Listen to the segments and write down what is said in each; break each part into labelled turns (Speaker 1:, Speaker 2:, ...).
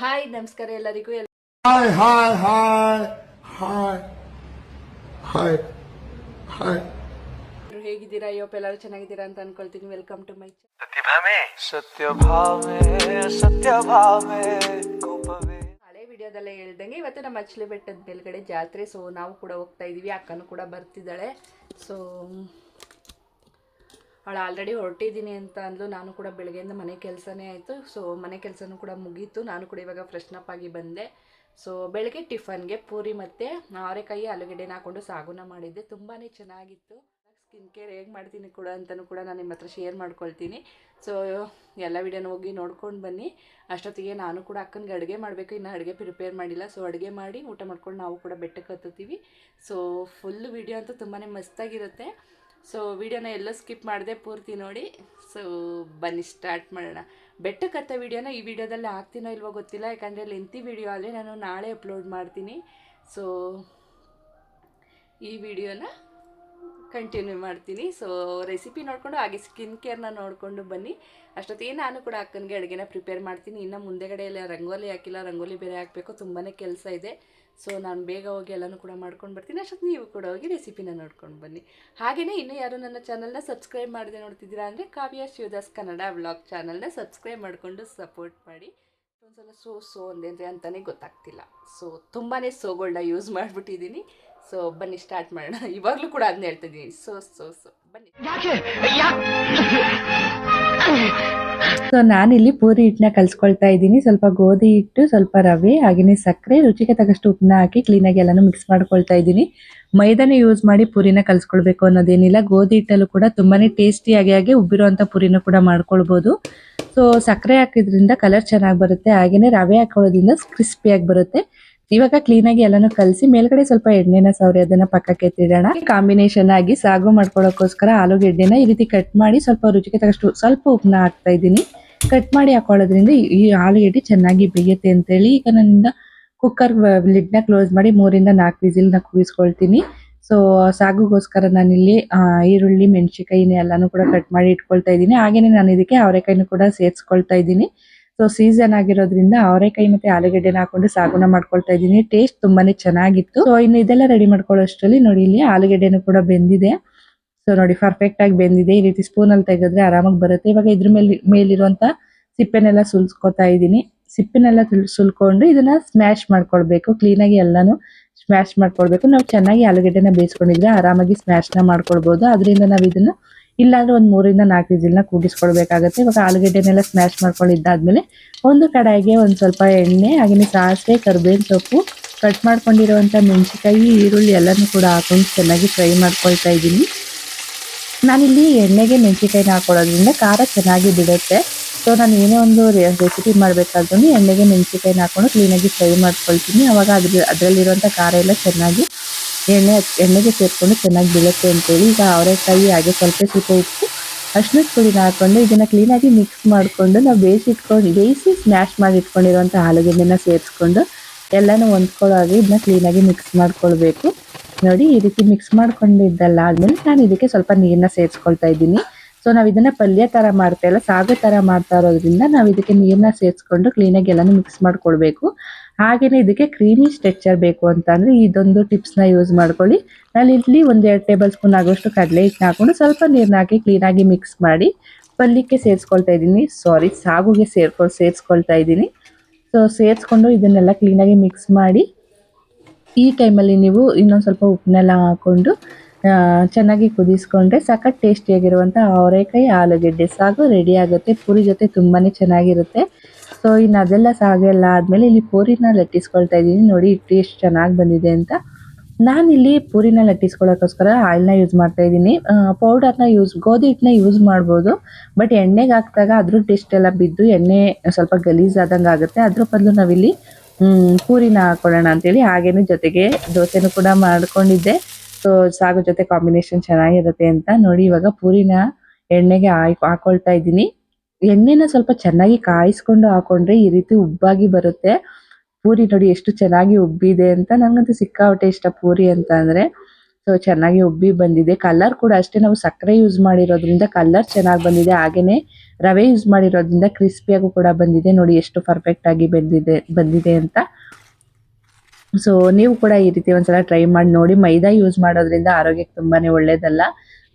Speaker 1: Hi ನಮಸ್ಕಾರ ಎಲ್ಲರಿಗೂ.
Speaker 2: Hi hi hi hi hi
Speaker 1: hi. ಹೇಗಿದ್ದೀರಾ? ಅಯ್ಯಪ್ಪ ಎಲ್ಲರೂ ಚೆನ್ನಾಗಿದ್ದೀರಾ ಅಂತ ಅನ್ಕೊಳ್ತೀನಿ. Welcome to my
Speaker 3: Satyabhame. Satyabhame
Speaker 1: ಹಳೆ ವಿಡಿಯೋದಲ್ಲೇ ಹೇಳ್ದಂಗೆ ಇವತ್ತು ನಮ್ಮ ಅಚ್ಚಲಿ ಬೆಟ್ಟದ ಮೇಲ್ಗಡೆ ಜಾತ್ರೆ ಸೊ ನಾವು ಕೂಡ ಹೋಗ್ತಾ ಇದೀವಿ. ಅಕ್ಕನೂ ಕೂಡ ಬರ್ತಿದ್ದಾಳೆ. ಸೊ ಅವಳು ಆಲ್ರೆಡಿ ಹೊರಟಿದ್ದೀನಿ ಅಂತ ಅಂದ್ಲು. ನಾನು ಕೂಡ ಬೆಳಗ್ಗೆಯಿಂದ ಮನೆ ಕೆಲಸನೇ ಆಯಿತು. ಸೊ ಮನೆ ಕೆಲಸನೂ ಕೂಡ ಮುಗೀತು. ನಾನು ಕೂಡ ಇವಾಗ ಫ್ರೆಶ್ನಪ್ ಆಗಿ ಬಂದೆ. ಸೊ ಬೆಳಗ್ಗೆ ಟಿಫನ್ಗೆ ಪೂರಿ ಮತ್ತು ಅವರೆಕಾಯಿ ಆಲೂಗಡ್ಡೆನ ಹಾಕೊಂಡು ಸಾಗುನ ಮಾಡಿದ್ದೆ. ತುಂಬಾ ಚೆನ್ನಾಗಿತ್ತು. ಸ್ಕಿನ್ ಕೇರ್ ಹೇಗೆ ಮಾಡ್ತೀನಿ ಕೂಡ ಅಂತಲೂ ಕೂಡ ನಾನು ನಿಮ್ಮ ಹತ್ರ ಶೇರ್ ಮಾಡ್ಕೊಳ್ತೀನಿ. ಸೊ ಎಲ್ಲ ವಿಡಿಯೋನ ಹೋಗಿ ನೋಡ್ಕೊಂಡು ಬನ್ನಿ. ಅಷ್ಟೊತ್ತಿಗೆ ನಾನು ಕೂಡ ಅಕ್ಕನಿಗೆ ಅಡುಗೆ ಮಾಡಬೇಕು. ಇನ್ನು ಅಡುಗೆ ಪ್ರಿಪೇರ್ ಮಾಡಿಲ್ಲ. ಸೊ ಅಡುಗೆ ಮಾಡಿ ಊಟ ಮಾಡ್ಕೊಂಡು ನಾವು ಕೂಡ ಬೆಟ್ಟಕ್ಕೆ ಹತ್ತುತ್ತೀವಿ. ಸೊ ಫುಲ್ ವಿಡಿಯೋ ಅಂತೂ ತುಂಬಾ ಮಸ್ತಾಗಿರುತ್ತೆ. ಸೊ ವಿಡಿಯೋನ ಎಲ್ಲೋ ಸ್ಕಿಪ್ ಮಾಡಿದೆ ಪೂರ್ತಿ ನೋಡಿ. ಸೊ ಬನ್ನಿ ಸ್ಟಾರ್ಟ್ ಮಾಡೋಣ. ಬೆಟ್ಟಕ್ಕೆ ಹತ್ತ ವಿಡಿಯೋನ ಈ ವಿಡಿಯೋದಲ್ಲಿ ಹಾಕ್ತೀನೋ ಇಲ್ವೋ ಗೊತ್ತಿಲ್ಲ. ಯಾಕಂದರೆ ಲೆಂತಿ ವಿಡಿಯೋ ಆದರೆ ನಾನು ನಾಳೆ ಅಪ್ಲೋಡ್ ಮಾಡ್ತೀನಿ. ಸೊ ಈ ವಿಡಿಯೋನ ಕಂಟಿನ್ಯೂ ಮಾಡ್ತೀನಿ. ಸೊ ರೆಸಿಪಿ ನೋಡಿಕೊಂಡು, ಹಾಗೆ ಸ್ಕಿನ್ ಕೇರ್ನ ನೋಡಿಕೊಂಡು ಬನ್ನಿ. ಅಷ್ಟೊತ್ತಿಗೆ ನಾನು ಕೂಡ ಅಕ್ಕನಿಗೆ ಅಡುಗೆನ ಪ್ರಿಪೇರ್ ಮಾಡ್ತೀನಿ. ಇನ್ನು ಮುಂದೆಗಡೆ ಎಲ್ಲ ರಂಗೋಲಿ ಹಾಕಿಲ್ಲ. ರಂಗೋಲಿ ಬೇರೆ ಹಾಕಬೇಕು. ತುಂಬಾ ಕೆಲಸ ಇದೆ. ಸೊ ನಾನು ಬೇಗ ಹೋಗಿ ಎಲ್ಲನೂ ಕೂಡ ಮಾಡ್ಕೊಂಡು ಬರ್ತೀನಿ. ಅಷ್ಟೊತ್ತು ನೀವು ಕೂಡ ಹೋಗಿ ರೆಸಿಪಿನ ನೋಡ್ಕೊಂಡು ಬನ್ನಿ. ಹಾಗೆಯೇ ಇನ್ನೂ ಯಾರು ನನ್ನ ಚಾನಲ್ನ ಸಬ್ಸ್ಕ್ರೈಬ್ ಮಾಡದೆ ನೋಡ್ತಿದ್ದೀರಾ ಅಂದರೆ ಕಾವ್ಯ ಶಿವದಾಸ್ ಕನ್ನಡ ವ್ಲಾಗ್ ಚಾನಲ್ನ ಸಬ್ಸ್ಕ್ರೈಬ್ ಮಾಡಿಕೊಂಡು ಸಪೋರ್ಟ್ ಮಾಡಿ. ಒಂದ್ಸಲ ಸೋ ಸೋ ಅಂದೇಂದ್ರೆ ಅಂತಲೇ ಗೊತ್ತಾಗ್ತಿಲ್ಲ. ಸೊ ತುಂಬಾ ಸೋಗಳನ್ನ ಯೂಸ್ ಮಾಡಿಬಿಟ್ಟಿದ್ದೀನಿ. ಸೊ ಬನ್ನಿ ಸ್ಟಾರ್ಟ್ ಮಾಡೋಣ. ಇವಾಗಲೂ ಕೂಡ ಅದನ್ನ ಹೇಳ್ತಿದ್ದೀನಿ. ಸೊ ಸೊ ಸೊ ಬನ್ನಿ.
Speaker 4: ಸೊ ನಾನಿಲ್ಲಿ ಪೂರಿ ಹಿಟ್ಟನ್ನ ಕಲ್ಸ್ಕೊಳ್ತಾ ಇದ್ದೀನಿ. ಸ್ವಲ್ಪ ಗೋಧಿ ಹಿಟ್ಟು, ಸ್ವಲ್ಪ ರವೆ ಹಾಗೆಯೇ ಸಕ್ಕರೆ, ರುಚಿಗೆ ತಗಷ್ಟು ಉಪ್ಪನ್ನ ಹಾಕಿ ಕ್ಲೀನಾಗಿ ಎಲ್ಲಾನು ಮಿಕ್ಸ್ ಮಾಡ್ಕೊಳ್ತಾ ಇದ್ದೀನಿ. ಮೈದಾನ ಯೂಸ್ ಮಾಡಿ ಪೂರಿನ ಕಲ್ಸ್ಕೊಳ್ಬೇಕು ಅನ್ನೋದೇನಿಲ್ಲ. ಗೋಧಿ ಹಿಟ್ಟಲ್ಲೂ ಕೂಡ ತುಂಬಾನೇ ಟೇಸ್ಟಿಯಾಗಿ ಆಗಿ ಉಬ್ಬಿರುವಂಥ ಪೂರಿನ ಕೂಡ ಮಾಡ್ಕೊಳ್ಬೋದು. ಸೊ ಸಕ್ಕರೆ ಹಾಕಿದ್ರಿಂದ ಕಲರ್ ಚೆನ್ನಾಗಿ ಬರುತ್ತೆ. ಹಾಗೆಯೇ ರವೆ ಹಾಕೊಳ್ಳೋದ್ರಿಂದ ಕ್ರಿಸ್ಪಿಯಾಗಿ ಬರುತ್ತೆ. ಇವಾಗ ಕ್ಲೀನಾಗಿ ಎಲ್ಲಾನು ಕಲಸಿ, ಮೇಲ್ಗಡೆ ಸ್ವಲ್ಪ ಎಣ್ಣೆನ ಸವರಿ ಅದನ್ನ ಪಕ್ಕಕ್ಕೆ ಎತ್ತಿಡೋಣ. ಕಾಂಬಿನೇಷನ್ ಆಗಿ ಸಾಗು ಮಾಡ್ಕೊಳ್ಳೋಕೋಸ್ಕರ ಆಲೂಗೆಡ್ಡೆನ ಈ ರೀತಿ ಕಟ್ ಮಾಡಿ ಸ್ವಲ್ಪ ರುಚಿಗೆ ತಗಷ್ಟು ಸ್ವಲ್ಪ ಉಪ್ಪನ್ನ ಹಾಕ್ತಾ ಇದ್ದೀನಿ. ಕಟ್ ಮಾಡಿ ಹಾಕೊಳ್ಳೋದ್ರಿಂದ ಈ- ಆಲೂಗೆಡ್ಡೆ ಚೆನ್ನಾಗಿ ಬೇಯುತ್ತೆ ಅಂತೇಳಿ ಈಗ ನನ್ನಿಂದ ಕುಕ್ಕರ್ ಲಿಡ್ನ ಕ್ಲೋಸ್ ಮಾಡಿ ಮೂರಿಂದ ನಾಲ್ಕು ವಿಸಿಲ್ನ ಕೂಗಿಸ್ಕೊಳ್ತೀನಿ ಸೊ ಸಾಗುಗೋಸ್ಕರ ನಾನಿಲ್ಲಿ ಈರುಳ್ಳಿ ಮೆಣಸಿಕಾಯಿನ ಎಲ್ಲಾನು ಕೂಡ ಕಟ್ ಮಾಡಿ ಇಟ್ಕೊಳ್ತಾ ಇದ್ದೀನಿ. ಹಾಗೇನೆ ನಾನು ಇದಕ್ಕೆ ಅವರೆಕಾಯಿನೂ ಕೂಡ ಸೇರಿಸ್ಕೊಳ್ತಾ ಇದ್ದೀನಿ. ಸೊ ಸೀಸನ್ ಆಗಿರೋದ್ರಿಂದ ಅವರೆಕಾಯಿ ಮತ್ತೆ ಆಲೂಗಡ್ಡೆನ ಹಾಕೊಂಡು ಸಾಗುನ ಮಾಡ್ಕೊಳ್ತಾ ಇದ್ದೀನಿ. ಟೇಸ್ಟ್ ತುಂಬಾನೇ ಚೆನ್ನಾಗಿತ್ತು. ಸೊ ಇನ್ನು ಇದೆಲ್ಲ ರೆಡಿ ಮಾಡ್ಕೊಳ್ಳೋಷ್ಟರಲ್ಲಿ ನೋಡಿ, ಇಲ್ಲಿ ಆಲೂಗಡ್ಡೆನೂ ಕೂಡ ಬೆಂದಿದೆ. ಸೊ ನೋಡಿ ಪರ್ಫೆಕ್ಟ್ ಆಗಿ ಬೆಂದಿದೆ. ಈ ರೀತಿ ಸ್ಪೂನ್ ಅಲ್ಲಿ ತೆಗೆದ್ರೆ ಆರಾಮಾಗಿ ಬರುತ್ತೆ. ಇವಾಗ ಇದ್ರ ಮೇಲೆ, ಮೇಲಿರುವಂತ ಸಿಪ್ಪೆನೆಲ್ಲ ಸುಲ್ಸ್ಕೊತಾ ಇದ್ದೀನಿ. ಸಿಪ್ಪೆನೆಲ್ಲ ಸುಲ್ಕೊಂಡು ಇದನ್ನ ಸ್ಮ್ಯಾಶ್ ಮಾಡ್ಕೊಳ್ಬೇಕು. ಕ್ಲೀನಾಗಿ ಎಲ್ಲಾನು ಸ್ಮ್ಯಾಶ್ ಮಾಡ್ಕೊಳ್ಬೇಕು. ನಾವು ಚೆನ್ನಾಗಿ ಆಲೂಗಡ್ಡೆನ ಬೇಯಿಸ್ಕೊಂಡಿದ್ರೆ ಆರಾಮಾಗಿ ಸ್ಮ್ಯಾಶ್ನ ಮಾಡ್ಕೊಳ್ಬಹುದು ಅದರಿಂದ ನಾವು ಇದನ್ನ ಇಲ್ಲಾಂದ್ರೆ ಒಂದು ಮೂರಿಂದ ನಾಲ್ಕು ವಿಸಿಲ್ನ ಕೂಗಿಸ್ಕೊಳ್ಬೇಕಾಗತ್ತೆ ಇವಾಗ ಆಲೂಗಡ್ಡೆನೆಲ್ಲ ಸ್ಮ್ಯಾಶ್ ಮಾಡ್ಕೊಂಡಿದ್ದಾದ್ಮೇಲೆ ಒಂದು ಕಡಾಯಿಗೆ ಒಂದು ಸ್ವಲ್ಪ ಎಣ್ಣೆ ಹಾಗೆಯೇ ಸಾಸಿವೆ, ಕರ್ಬೇವಿನ ಸೊಪ್ಪು ಕಟ್ ಮಾಡ್ಕೊಂಡಿರುವಂತ ಮೆಣಸಿನಕಾಯಿ, ಈರುಳ್ಳಿ ಎಲ್ಲನೂ ಕೂಡ ಹಾಕೊಂಡು ಚೆನ್ನಾಗಿ ಫ್ರೈ ಮಾಡ್ಕೊಳ್ತಾ ಇದ್ದೀನಿ. ನಾನಿಲ್ಲಿ ಎಣ್ಣೆಗೆ ಮೆಣಸಿನಕಾಯಿನ ಹಾಕೊಳ್ಳೋದ್ರಿಂದ ಖಾರ ಚೆನ್ನಾಗಿ ಬಿಡುತ್ತೆ. ಸೊ ನಾನು ಏನೇ ಒಂದು ರೆಸಿಪಿ ಮಾಡಬೇಕಾದ್ರೂ ಎಣ್ಣೆಗೆ ಮೆಣಸಿನಕಾಯಿನ ಹಾಕೊಂಡು ಕ್ಲೀನಾಗಿ ಫ್ರೈ ಮಾಡ್ಕೊಳ್ತೀನಿ. ಅವಾಗ ಅದ್ರ ಅದರಲ್ಲಿರುವಂಥ ಖಾರ ಎಲ್ಲ ಚೆನ್ನಾಗಿ ಎಣ್ಣೆ, ಎಣ್ಣೆಗೆ ಸೇರಿಕೊಂಡು ಚೆನ್ನಾಗಿ ಬೀಳುತ್ತೆ ಅಂತೇಳಿ ಈಗ ಅವರೆಕಾಯಿ ಹಾಗೆ ಸ್ವಲ್ಪ ಸ್ವಲ್ಪ ಉಪ್ಪು ಅರ್ಶಿನದ ಪುಡಿನ ಹಾಕೊಂಡು ಇದನ್ನು ಕ್ಲೀನಾಗಿ ಮಿಕ್ಸ್ ಮಾಡಿಕೊಂಡು ನಾವು ಬೇಯಿಸಿಟ್ಕೊಂಡು ಬೇಯಿಸಿ ಸ್ಮ್ಯಾಶ್ ಮಾಡಿ ಇಟ್ಕೊಂಡಿರುವಂಥ ಆಲೂಗೆಡ್ಡೆನ ಸೇರಿಸ್ಕೊಂಡು ಎಲ್ಲನೂ ಹೊಂದ್ಕೊಳ್ಳೋ ಹಾಗೆ ಇದನ್ನ ಕ್ಲೀನಾಗಿ ಮಿಕ್ಸ್ ಮಾಡ್ಕೊಳ್ಬೇಕು. ನೋಡಿ ಈ ರೀತಿ ಮಿಕ್ಸ್ ಮಾಡ್ಕೊಂಡಿದ್ದಲ್ಲ ಆದ್ಮೇಲೆ ನಾನು ಇದಕ್ಕೆ ಸ್ವಲ್ಪ ನೀರನ್ನ ಸೇರಿಸ್ಕೊಳ್ತಾ ಇದ್ದೀನಿ. ಸೊ ನಾವು ಇದನ್ನ ಪಲ್ಯ ತರ ಮಾಡ್ತಾ ಇಲ್ಲ ಸಾಗು ತರ ಮಾಡ್ತಾ ಇರೋದ್ರಿಂದ ನಾವು ಇದಕ್ಕೆ ನೀರನ್ನ ಸೇರಿಸ್ಕೊಂಡು ಕ್ಲೀನಾಗಿ ಎಲ್ಲಾನು ಮಿಕ್ಸ್ ಮಾಡ್ಕೊಳ್ಬೇಕು ಹಾಗೆಯೇ ಇದಕ್ಕೆ ಕ್ರೀಮಿ ಸ್ಟ್ರೆಕ್ಚರ್ ಬೇಕು ಅಂತ ಅಂದ್ರೆ ಇದೊಂದು ಟಿಪ್ಸ್ನ ಯೂಸ್ ಮಾಡ್ಕೊಳ್ಳಿ. ನಾನು ಇಲ್ಲಿ ಒಂದ್ ಎರಡು ಟೇಬಲ್ ಸ್ಪೂನ್ ಆಗುವಷ್ಟು ಕಡಲೆ ಹಿಟ್ಟನ್ನ ಹಾಕೊಂಡು ಸ್ವಲ್ಪ ನೀರನ್ನ ಹಾಕಿ ಕ್ಲೀನಾಗಿ ಮಿಕ್ಸ್ ಮಾಡಿ ಪಲ್ಯಕ್ಕೆ ಸೇರಿಸ್ಕೊಳ್ತಾ ಇದ್ದೀನಿ. ಸಾರಿ ಸಾಗುಗೆ ಸೇರ್ಕೊ ಸೇರಿಸ್ಕೊಳ್ತಾ ಇದ್ದೀನಿ. ಸೊ ಸೇರಿಸ್ಕೊಂಡು ಇದನ್ನೆಲ್ಲ ಕ್ಲೀನಾಗಿ ಮಿಕ್ಸ್ ಮಾಡಿ ಈ ಟೈಮಲ್ಲಿ ನೀವು ಇನ್ನೊಂದು ಸ್ವಲ್ಪ ಉಪ್ಪನ್ನೆಲ್ಲ ಹಾಕೊಂಡು ಆ, ಚೆನ್ನಾಗಿ ಕುದಿಸ್ಕೊಂಡ್ರೆ ಸಖತ್ ಟೇಸ್ಟಿಯಾಗಿರುವಂಥ ಅವರೆಕಾಯಿ, ಆಲೂಗೆಡ್ಡೆ ಸಾಗು ರೆಡಿ ಆಗುತ್ತೆ. ಪೂರಿ ಜೊತೆ ತುಂಬಾ ಚೆನ್ನಾಗಿರುತ್ತೆ. ಸೊ ಇನ್ನು ಅದೆಲ್ಲ ಸಾಗೆಲ್ಲ ಆದಮೇಲೆ ಇಲ್ಲಿ ಪೂರಿನ ಲಟ್ಟಿಸ್ಕೊಳ್ತಾ ಇದ್ದೀನಿ. ನೋಡಿ ಟೇಸ್ಟ್ ಚೆನ್ನಾಗಿ ಬಂದಿದೆ ಅಂತ. ನಾನಿಲ್ಲಿ ಪೂರಿನ ಲಟ್ಟಿಸ್ಕೊಳ್ಳೋಕ್ಕೋಸ್ಕರ ಆಯಿಲ್ನ ಯೂಸ್ ಮಾಡ್ತಾ ಇದ್ದೀನಿ. ಪೌಡರ್ನ ಯೂಸ್ ಗೋಧಿ ಹಿಟ್ಟನ್ನ ಯೂಸ್ ಮಾಡ್ಬೋದು. ಬಟ್ ಎಣ್ಣೆಗೆ ಹಾಕಿದಾಗ ಅದ್ರ ಟೇಸ್ಟ್ ಎಲ್ಲ ಬಿದ್ದು ಎಣ್ಣೆ ಸ್ವಲ್ಪ ಗಲೀಜಾದಂಗೆ ಆಗುತ್ತೆ. ಅದ್ರ ಬದಲು ನಾವಿಲ್ಲಿ ಪೂರಿನ ಹಾಕೊಳ್ಳೋಣ ಅಂತೇಳಿ ಹಾಗೇನೆ ಜೊತೆಗೆ ದೋಸೆನೂ ಕೂಡ ಮಾಡ್ಕೊಂಡಿದ್ದೆ. ಸೊ, ಸಾಗು ಜೊತೆ ಕಾಂಬಿನೇಷನ್ ಚೆನ್ನಾಗಿರುತ್ತೆ ಅಂತ ನೋಡಿ ಇವಾಗ ಪೂರಿನ ಎಣ್ಣೆಗೆ ಹಾಕೊಳ್ತಾ ಇದ್ದೀನಿ. ಎಣ್ಣೆನ ಸ್ವಲ್ಪ ಚೆನ್ನಾಗಿ ಕಾಯಿಸ್ಕೊಂಡು ಹಾಕೊಂಡ್ರೆ ಈ ರೀತಿ ಉಬ್ಬಾಗಿ ಬರುತ್ತೆ. ಪೂರಿ ನೋಡಿ ಎಷ್ಟು ಚೆನ್ನಾಗಿ ಉಬ್ಬಿದೆ ಅಂತ ನನಗಂತೂ ಸಿಕ್ಕಾಪಟ್ಟೆ ಇಷ್ಟ ಪೂರಿ ಅಂತ ಅಂದ್ರೆ. ಸೊ, ಚೆನ್ನಾಗಿ ಉಬ್ಬಿ ಬಂದಿದೆ. ಕಲರ್ ಕೂಡ ಅಷ್ಟೇ, ನಾವು ಸಕ್ಕರೆ ಯೂಸ್ ಮಾಡಿರೋದ್ರಿಂದ ಕಲರ್ ಚೆನ್ನಾಗಿ ಬಂದಿದೆ. ಹಾಗೇನೆ ರವೆ ಯೂಸ್ ಮಾಡಿರೋದ್ರಿಂದ ಕ್ರಿಸ್ಪಿಯಾಗೂ ಕೂಡ ಬಂದಿದೆ. ನೋಡಿ ಎಷ್ಟು ಪರ್ಫೆಕ್ಟ್ ಆಗಿ ಬಂದಿದೆ ಬಂದಿದೆ ಅಂತ. ಸೊ ನೀವು ಕೂಡ ಈ ರೀತಿ ಒಂದ್ಸಲ ಟ್ರೈ ಮಾಡಿ ನೋಡಿ. ಮೈದಾ ಯೂಸ್ ಮಾಡೋದ್ರಿಂದ ಆರೋಗ್ಯಕ್ಕೆ ತುಂಬಾನೇ ಒಳ್ಳೇದಲ್ಲ.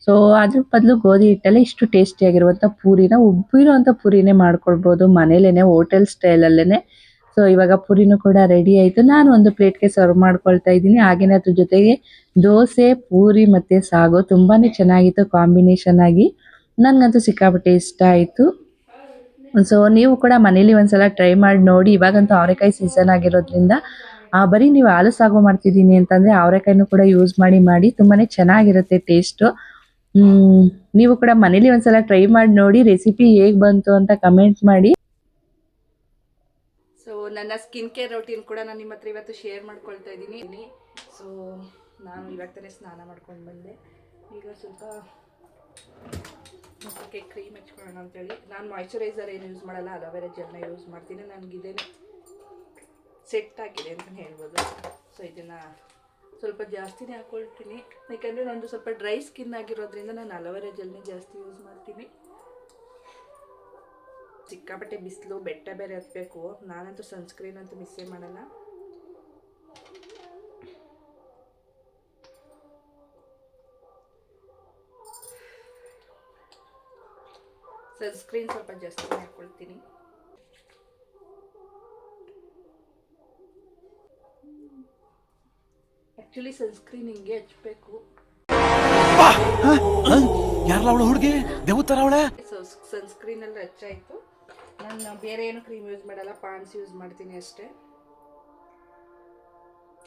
Speaker 4: ಸೊ ಅದ್ರ ಬದಲು ಗೋಧಿ ಹಿಟ್ಟಲ್ಲಿ ಇಷ್ಟು ಟೇಸ್ಟಿ ಆಗಿರುವಂತ ಪೂರಿನ ಉಬ್ಬಿರುವಂಥ ಪೂರಿನೇ ಮಾಡ್ಕೊಳ್ಬೋದು. ಮನೇಲೇನೆ ಹೋಟೆಲ್ ಸ್ಟೈಲಲ್ಲೇ ಸೊ ಇವಾಗ ಪೂರಿನೂ ಕೂಡ ರೆಡಿ ಆಯಿತು. ನಾನು ಒಂದು ಪ್ಲೇಟ್ಗೆ ಸರ್ವ್ ಮಾಡ್ಕೊಳ್ತಾ ಇದ್ದೀನಿ. ಹಾಗೇನೆ ಅದ್ರ ಜೊತೆಗೆ ದೋಸೆ, ಪೂರಿ ಮತ್ತು ಸಾಗು ತುಂಬಾ ಚೆನ್ನಾಗಿತ್ತು ಕಾಂಬಿನೇಷನ್ ಆಗಿ. ನನಗಂತೂ ಸಿಕ್ಕಾಪಟ್ಟೆ ಇಷ್ಟ ಆಯಿತು. ಸೊ ನೀವು ಕೂಡ ಮನೇಲಿ ಒಂದ್ಸಲ ಟ್ರೈ ಮಾಡಿ ನೋಡಿ. ಇವಾಗಂತೂ ಅವರೆಕಾಯಿ ಸೀಸನ್ ಆಗಿರೋದ್ರಿಂದ ಬರೀ ನೀವು ಹಾಲು ಸಾಗು ಮಾಡ್ತಿದ್ದೀನಿ ಅಂತಂದರೆ ಅವರೆಕಾಯಿನೂ ಕೂಡ ಯೂಸ್ ಮಾಡಿ ಮಾಡಿ ತುಂಬಾ ಚೆನ್ನಾಗಿರುತ್ತೆ ಟೇಸ್ಟು ನೀವು ಕೂಡ ಮನೇಲಿ ಒಂದ್ಸಲ ಟ್ರೈ ಮಾಡಿ ನೋಡಿ ರೆಸಿಪಿ ಹೇಗೆ ಬಂತು ಅಂತ ಕಮೆಂಟ್ ಮಾಡಿ.
Speaker 1: ಸೊ ನನ್ನ ಸ್ಕಿನ್ ಕೇರ್ ರೊಟೀನ್ ಕೂಡ ನಾನು ನಿಮ್ಮ ಹತ್ರ ಇವತ್ತು ಶೇರ್ ಮಾಡ್ಕೊಳ್ತಾ ಇದ್ದೀನಿ. ಸೊ ನಾನು ಇವಾಗ ತಾನೇ ಸ್ನಾನ ಮಾಡ್ಕೊಂಡು ಬಂದೆ. ಈಗ ಸ್ವಲ್ಪ ಮುಖಕ್ಕೆ ಕ್ರೀಮ್ ಹಚ್ಕೊಳ್ಳೋಣ ಅಂತೇಳಿ. ನಾನು ಮಾಯ್ಚರೈಸರ್ ಏನು ಯೂಸ್ ಮಾಡಲ್ಲ ಅಲೋವೆರಾ ಜೆಲ್ನ ಯೂಸ್ ಮಾಡ್ತೀನಿ. ನನಗಿದೇನೆ ಸೆಟ್ ಆಗಿದೆ ಅಂತಲೇ ಹೇಳ್ಬೋದು. ಸೊ ಇದನ್ನು ಸ್ವಲ್ಪ ಜಾಸ್ತಿನೇ ಹಾಕ್ಕೊಳ್ತೀನಿ ಯಾಕಂದರೆ ನಂದು ಸ್ವಲ್ಪ ಡ್ರೈ ಸ್ಕಿನ್ ಆಗಿರೋದ್ರಿಂದ ನಾನು ಅಲೋವೆರಾ ಜೆಲ್ನೇ ಜಾಸ್ತಿ ಯೂಸ್ ಮಾಡ್ತೀನಿ. ಸಿಕ್ಕಾಪಟ್ಟೆ ಬಿಸಿಲು, ಬೆಟ್ಟ ಬೇರೆ ಹತ್ತಬೇಕು ನಾನಂತೂ ಸನ್ಸ್ಕ್ರೀನ್ ಅಂತೂ ಮಿಸ್ಸೇ ಮಾಡಲ್ಲ. ಸನ್ಸ್ಕ್ರೀನ್ ಸ್ವಲ್ಪ ಜಾಸ್ತಿ ಹಾಕ್ಕೊಳ್ತೀನಿ ಆ್ಯಕ್ಚುಲಿ ಸನ್ಸ್ಕ್ರೀನ್ ಹಿಂಗೆ ಹಚ್ಬೇಕು
Speaker 3: ಯಾರಲ್ಲ ಅವಳು ಹುಡುಗಿ? ದೇವತರ ಅವಳೆ?
Speaker 1: ಸೊ ಸನ್ಸ್ಕ್ರೀನ್ ಎಲ್ಲ ಹಚ್ಚಾಯಿತು. ನಾನು ಬೇರೆ ಏನು ಕ್ರೀಮ್ ಯೂಸ್ ಮಾಡಲ್ಲ ಪಾಂಡ್ಸ್ ಯೂಸ್ ಮಾಡ್ತೀನಿ ಅಷ್ಟೇ.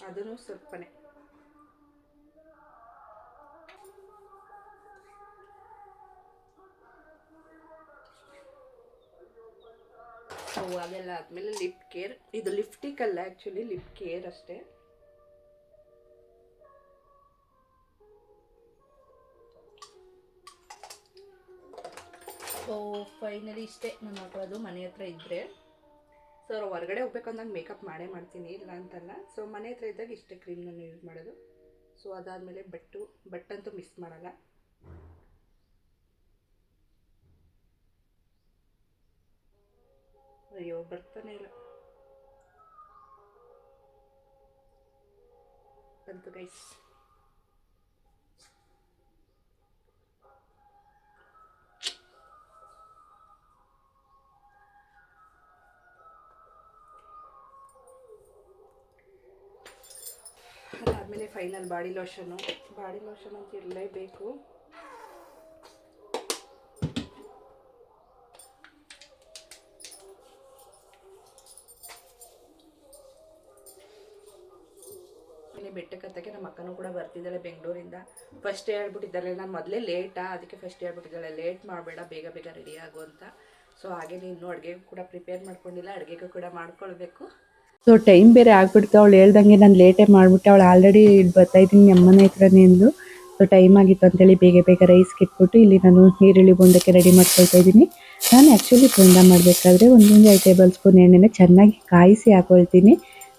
Speaker 1: ಅದನ್ನು ಸ್ವಲ್ಪನೇ. ಸೊ ಅದೆಲ್ಲ ಆದಮೇಲೆ ಲಿಪ್ ಕೇರ್ ಇದು ಲಿಫ್ಟಿಕ್ ಅಲ್ಲ ಆ್ಯಕ್ಚುಲಿ ಲಿಪ್ ಕೇರ್ ಅಷ್ಟೇ. ಸೊ ಫೈನಲಿ ಇಷ್ಟೇ ಹತ್ರ ಅದು ಮನೆ ಹತ್ರ ಇದ್ದರೆ ಸೊ ಹೊರಗಡೆ ಹೋಗ್ಬೇಕು ಅಂದಾಗ ಮೇಕಪ್ ಮಾಡೇ ಮಾಡ್ತೀನಿ, ಇಲ್ಲ ಅಂತಲ್ಲ. ಸೊ ಮನೆ ಹತ್ರ ಇದ್ದಾಗ ಇಷ್ಟೇ ಕ್ರೀಮ್ ನಾನು ಯೂಸ್ ಮಾಡೋದು. ಸೊ ಅದಾದಮೇಲೆ ಬಟ್ಟು, ಬಟ್ಟಂತೂ ಮಿಸ್ ಮಾಡಲ್ಲ. ಅಯ್ಯೋ, ಬರ್ತಾನೆ ಇಲ್ಲ. ಬಂತು ಗೈಸ್ ಅದಾದಮೇಲೆ final body lotion body lotion ಅಂತ ಇರಲೇಬೇಕು. ಬೆಟ್ಟಕ್ಕೆ ನಮ್ಮ ಅಕ್ಕನೂ ಕೂಡ ಬರ್ತಿದ್ದಾಳೆ ಬೆಂಗಳೂರಿಂದ. ಫಸ್ಟ್ ಹೇಳ್ಬಿಟ್ಟಿದ್ದಾಳೆ, ನಾನು ಮೊದಲೇ ಲೇಟಾ ಅದಕ್ಕೆ ಫಸ್ಟ್ ಹೇಳ್ಬಿಟ್ಟಿದ್ದಾಳೆ ಲೇಟ್ ಮಾಡಬೇಡ, ಬೇಗ ಬೇಗ ರೆಡಿ ಆಗು ಅಂತ. ಸೊ ಹಾಗೆ ಇನ್ನೂ ಅಡುಗೆ ಕೂಡ ಪ್ರಿಪೇರ್ ಮಾಡ್ಕೊಂಡಿಲ್ಲ, ಅಡುಗೆಗೂ ಕೂಡ ಮಾಡ್ಕೊಳ್ಬೇಕು.
Speaker 4: ಸೊ ಟೈಮ್ ಬೇರೆ ಆಗ್ಬಿಡ್ತು. ಅವಳು ಹೇಳ್ದಂಗೆ ನಾನು ಲೇಟೇ ಮಾಡಿಬಿಟ್ಟೆ. ಅವಳು ಆಲ್ರೆಡಿ ಬರ್ತಾ ಇದ್ದೀನಿ ಅಮ್ಮನ ಹತ್ರನೇ ಎಂದು ಸೊ ಟೈಮ್ ಆಗಿತ್ತು ಅಂತೇಳಿ ಬೇಗ ಬೇಗ ರೈಸ್ ಕಿಟ್ಬಿಟ್ಟು ಇಲ್ಲಿ ನಾನು ಈರುಳ್ಳಿ ಬೊಂಡಕ್ಕೆ ರೆಡಿ ಮಾಡ್ಕೊಳ್ತಾ ಇದ್ದೀನಿ. ನಾನು ಆ್ಯಕ್ಚುಲಿ ಬೋಂಡ ಮಾಡಬೇಕಾದ್ರೆ ಒಂದೊಂದು ಐದು ಟೇಬಲ್ ಸ್ಪೂನ್ ಎಣ್ಣೆನ ಚೆನ್ನಾಗಿ ಕಾಯಿಸಿ ಹಾಕೊಳ್ತೀನಿ.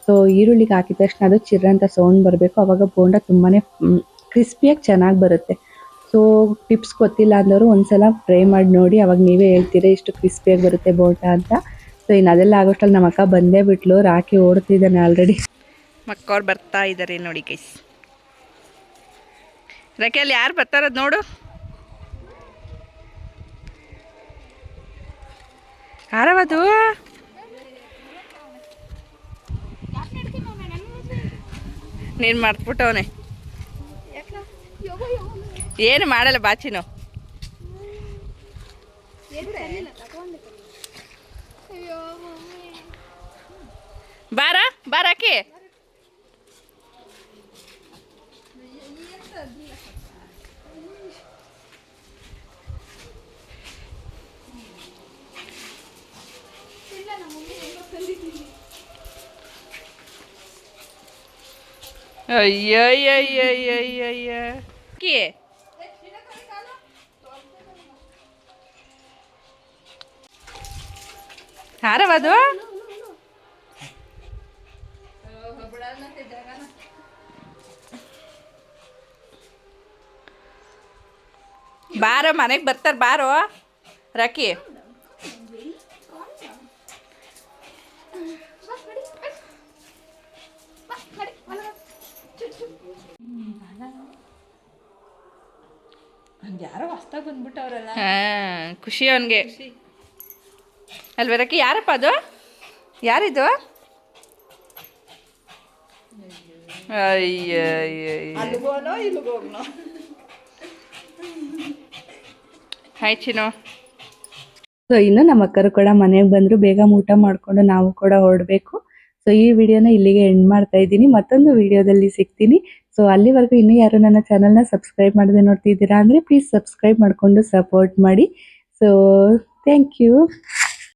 Speaker 4: ಸೊ ಈರುಳ್ಳಿಗೆ ಹಾಕಿದ ತಕ್ಷಣ ಅದು ಚಿರ್ರಂತ ಸೌಂಡ್ ಬರಬೇಕು. ಅವಾಗ ಬೋಂಡ ತುಂಬಾ ಕ್ರಿಸ್ಪಿಯಾಗಿ ಚೆನ್ನಾಗಿ ಬರುತ್ತೆ. ಸೊ ಟಿಪ್ಸ್ ಗೊತ್ತಿಲ್ಲ ಅಂದವರು ಒಂದ್ಸಲ ಫ್ರೈ ಮಾಡಿ ನೋಡಿ. ಅವಾಗ ನೀವೇ ಹೇಳ್ತೀರಾ ಇಷ್ಟು ಕ್ರಿಸ್ಪಿಯಾಗಿ ಬರುತ್ತೆ ಬೋಂಡ ಅಂತ. ಸೊ ಇನ್ನು ಅದೆಲ್ಲ ಆಗೋಷ್ಟಲ್ಲಿ ನಮ್ಮ ಅಕ್ಕ ಬಂದೇ ಬಿಟ್ಲು. ರಾಕಿ ಓಡ್ತಿದ್ದಾನೆ ಆಲ್ರೆಡಿ
Speaker 1: ಮಕ್ಕವ್ರು ಬರ್ತಾ ಇದ್ದಾರೆ ನೋಡಿ ಕೈಸ್ ಅಲ್ಲಿ ಯಾರು ಬರ್ತಾರದ್ ನೋಡು. ಯಾರವದು ನೀನು ಮಾಡ್ಬಿಟ್ಟವನೆ ಏನು ಮಾಡಲ್ಲ ಬಾಚಿನು. ಬಾರ ಬಾರಾಕಿ ಅಯ್ಯಯ್ಯಯ್ಯಯ್ಯಯ್ಯ ಕಿ ಬಾರೋ ಮನೆಗೆ ಬರ್ತಾರೆ ಬಾರೋ. ರಾಕಿ.
Speaker 5: ಯಾರೋ ಹೊಸ್ದಾಗಿ ಬಂದ್ಬಿಟ್ಟವ್ರಲ್ಲ.
Speaker 1: ಹಾಂ ಖುಷಿ ಅವನಿಗೆ. ಅಲ್ವ ರಾಕಿ ಯಾರಪ್ಪ ಅದು? ಯಾರಿದು? ಅಯ್ಯ ಹಾಯ್ ಚಿನ್ನು
Speaker 4: ಸೊ ಇನ್ನು ನಮ್ಮ ಅಕ್ಕರು ಕೂಡ ಮನೆಗೆ ಬಂದ್ರು, ಬೇಗ ಊಟ ಮಾಡ್ಕೊಂಡು ನಾವು ಕೂಡ ಹೊರಡಬೇಕು. ಸೊ ಈ ವಿಡಿಯೋನ ಇಲ್ಲಿಗೆ ಎಂಡ್ ಮಾಡ್ತಾ ಇದ್ದೀನಿ. ಮತ್ತೊಂದು ವಿಡಿಯೋದಲ್ಲಿ ಸಿಗ್ತೀನಿ. ಸೊ ಅಲ್ಲಿವರೆಗೂ ಇನ್ನೂ ಯಾರು ನನ್ನ ಚಾನಲ್ನ ಸಬ್ಸ್ಕ್ರೈಬ್ ಮಾಡದೆ ನೋಡ್ತಿದ್ದೀರಾ ಅಂದರೆ ಪ್ಲೀಸ್ ಸಬ್ಸ್ಕ್ರೈಬ್ ಮಾಡಿಕೊಂಡು ಸಪೋರ್ಟ್ ಮಾಡಿ. So thank you